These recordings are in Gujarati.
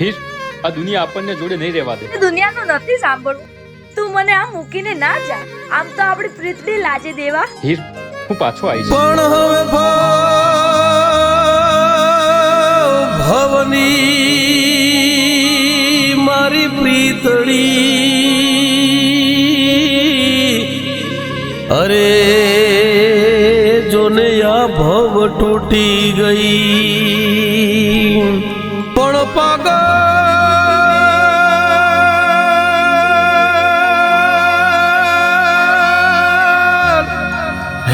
હીર આ દુનિયા આપણને જોડે નહીં રહેવા દે. દુનિયાનું નથી સાંભળવું. તું મને આ મૂકીને ના જા. આમ તો આપણી પ્રીતની લાજે દેવા. હિર હું પાછો આવીશ પણ હવે ભવની મારી પ્રીતળી. અરે જોને આ ભવ તૂટી ગઈ. પણ પાગલ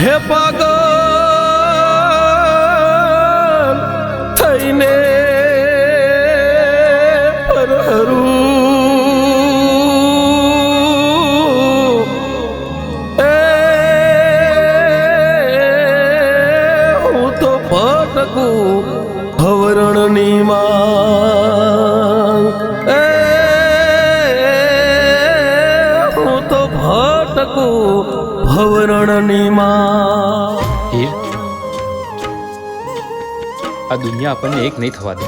હે પાગલ થઈને માં આ દુનિયા આપણને એક નહીં થવા દે.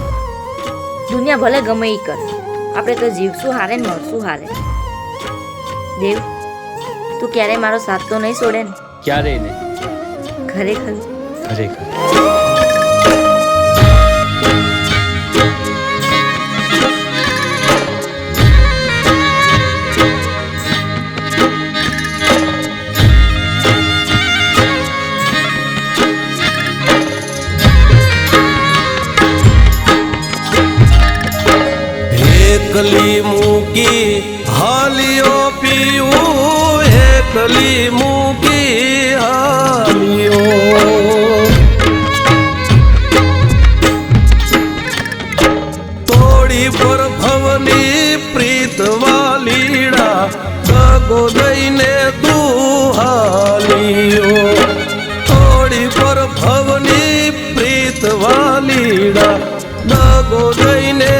દુનિયા ભલે ગમે એ કર. આપણે તો જીવશું હારે ને મરશું હારે. દેવ તું ક્યારેય મારો સાથ તો નહીં છોડે ને? ક્યારેય નહીં. ખરેખર. ખરેખર. એકલી મૂકી હાલિયો પીવું એકલી મૂકી હાલિયો તોડી પર ભવની પ્રીત વાલીડા દગો દઈને તું હાલિયો તોડી પર ભવની પ્રીત વાલીડા દગો દઈને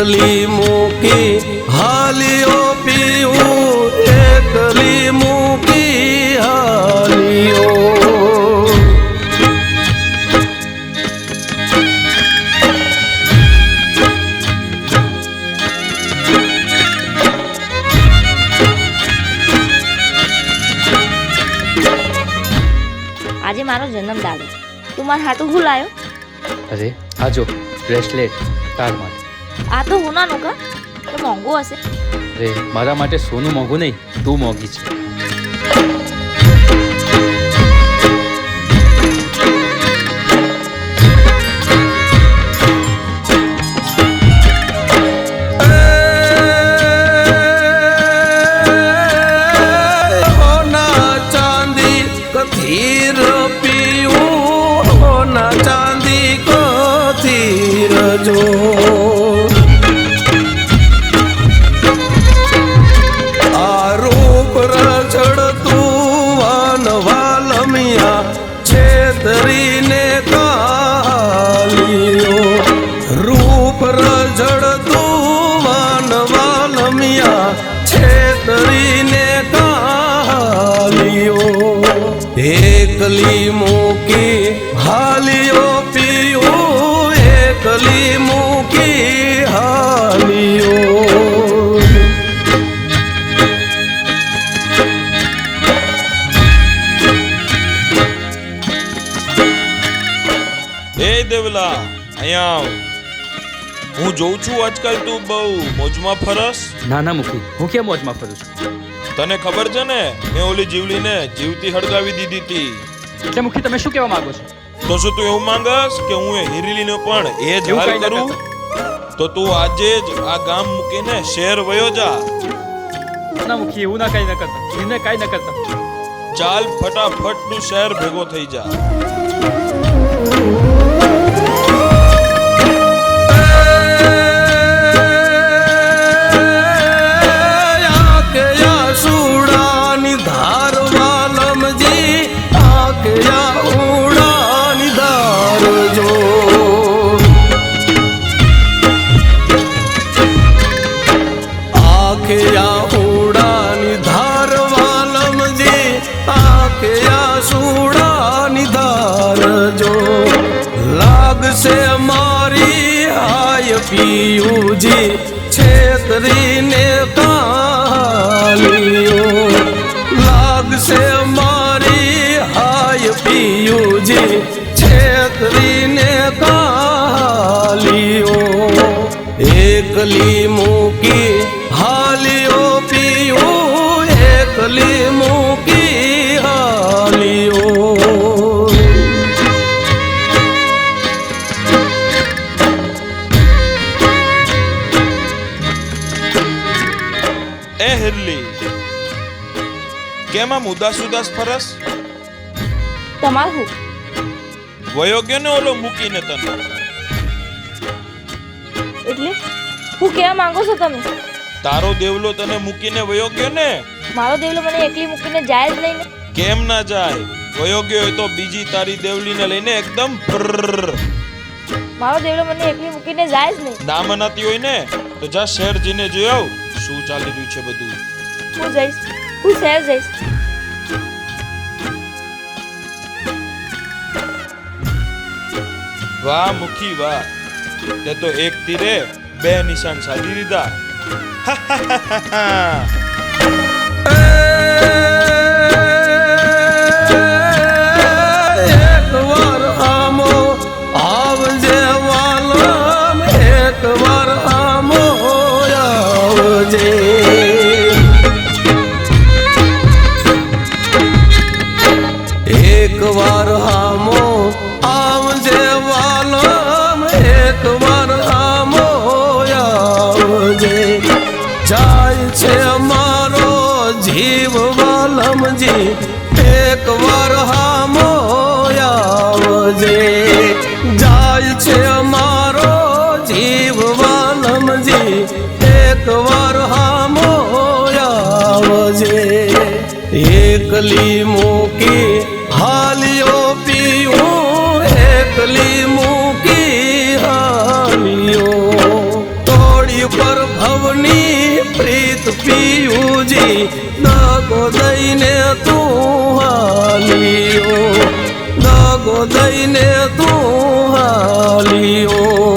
એકલી મૂકી હાલિયો પીવું એકલી મૂકી હાલિયો આજે મારો જન્મદાડો. તું મારા હાટું હું લાયો અરે આ જો બ્રેસલેટ તાર માટે. આ તો હોનાનું કા? તો મોંઘું હશે. રે મારા માટે સોનું મોંઘું નહીં તું મોંઘી છે. ચાંદી કથીર પીવું હોના એકલી મૂકી હાલિયો પીઓ એકલી મૂકી હાલિયો એ દેવલા અહીંયા હું જોઉં છું આજકાલ તું બહુ મોજમાં ફરસ. ના ના મુખી. હું કેમ મોજમાં ફરું છું? તને ખબર છે ને મેં ઓલી જીવલીને જીવતી હળગાવી દીધી હતી એટલે મુખી તમે શું કહેવા માંગો છો? તો શું તું એવું માંગસ કે હું એ હિરલીને પણ એ જ હાલ કરું? તો તું આજે જ આ ગામ મૂકીને શહેર વયો જા. ના મુખી એવું ના કઈ ન કરતા. એને કઈ ન કરતા. ચાલ ફટાફટનું શહેર ભેગો થઈ જા. Yeah. છેતરીને કાલિયો એકલી મૂકી હાલિયો પિયું એકલી મૂકી હાલિયો. એહલી કેમાં ઉદાસ ઉદાસ ફરસ? તમારું વયો ગયો ને ઓલો મૂકીને તને? એટલે? હું કેવા માંગો છો તમે? તારો દેવલો તને મૂકીને વયો ગયો ને? મારો દેવલો મને એકલી મૂકીને જાય જ નહીં ને. કેમ ના જાય? વયો ગયો હોય તો બીજી તારી દેવલીને લઈને એકદમ. મારો દેવલો મને એકલી મૂકીને જાય જ નહીં. ના મનાતી હોય ને તો જા શહેર જઈને જોઈ આવ. શું ચાલી રહ્યું છે બધું? હું જઈશ. હું શહેર જઈશ. વાહ, મુખી વાહ. તે તો એક તીરે બે નિશાન સાધી દીધા એક વાર આવજે વાલમ એક વાર આમો આવજે. એક આમો વાલમજી એક વાર હામો જાય છે મારો જીવ વાલમજી એક વાર હામો એકલી મૂકી હાલિયો પીવું, એકલી મૂકી હાલિયો તોડી પર ભવની પ્રીત દગો દઈને તું હાલિયો. દાગો દઈને તું હાલિયો.